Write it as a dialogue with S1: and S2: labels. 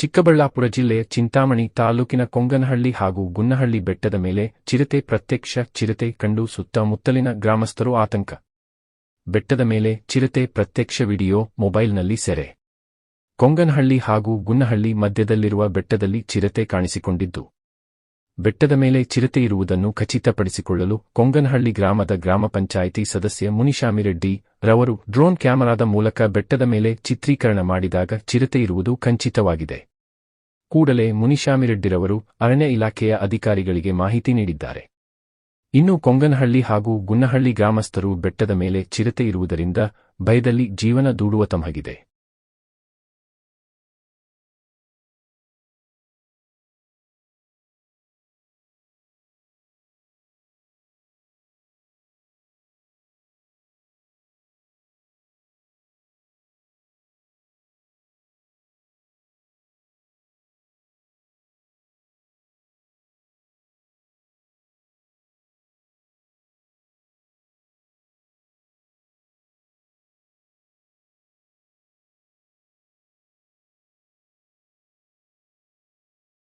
S1: ಚಿಕ್ಕಬಳ್ಳಾಪುರ ಜಿಲ್ಲೆಯ ಚಿಂತಾಮಣಿ ತಾಲೂಕಿನ ಕೊಂಗನಹಳ್ಳಿ ಹಾಗೂ ಗುನ್ನಹಳ್ಳಿ ಬೆಟ್ಟದ ಮೇಲೆ ಚಿರತೆ ಪ್ರತ್ಯಕ್ಷ ಚಿರತೆ ಕಂಡು ಸುತ್ತಮುತ್ತಲಿನ ಗ್ರಾಮಸ್ಥರು ಆತಂಕ. ಬೆಟ್ಟದ ಮೇಲೆ ಚಿರತೆ ಪ್ರತ್ಯಕ್ಷ ವಿಡಿಯೋ ಮೊಬೈಲ್ನಲ್ಲಿ ಸೆರೆ. ಕೊಂಗನಹಳ್ಳಿ ಹಾಗೂ ಗುನ್ನಹಳ್ಳಿ ಮಧ್ಯದಲ್ಲಿರುವ ಬೆಟ್ಟದಲ್ಲಿ ಚಿರತೆ ಕಾಣಿಸಿಕೊಂಡಿದ್ದು. ಬೆಟ್ಟದ ಮೇಲೆ ಚಿರತೆ ಇರುವುದನ್ನು ಖಚಿತಪಡಿಸಿಕೊಳ್ಳಲು ಕೊಂಗನಹಳ್ಳಿ ಗ್ರಾಮದ ಗ್ರಾಮ ಪಂಚಾಯಿತಿ ಸದಸ್ಯ ಮುನಿಶಾಮಿರೆಡ್ಡಿ ರವರು ಡ್ರೋನ್ ಕ್ಯಾಮೆರಾದ ಮೂಲಕ ಬೆಟ್ಟದ ಮೇಲೆ ಚಿತ್ರೀಕರಣ ಮಾಡಿದಾಗ ಚಿರತೆ ಇರುವುದು ಖಚಿತವಾಗಿದೆ. ಕೂಡಲೇ ಮುನಿಶಾಮಿರೆಡ್ಡಿರವರು ಅರಣ್ಯ ಇಲಾಖೆಯ ಅಧಿಕಾರಿಗಳಿಗೆ ಮಾಹಿತಿ ನೀಡಿದ್ದಾರೆ. ಇನ್ನು ಕೊಂಗನಹಳ್ಳಿ ಹಾಗೂ ಗುನ್ನಹಳ್ಳಿ ಗ್ರಾಮಸ್ಥರು ಬೆಟ್ಟದ ಮೇಲೆ ಚಿರತೆ ಇರುವುದರಿಂದ ಭಯದಲ್ಲಿ ಜೀವನ ದೂಡುವ ತಮಗಿದೆ.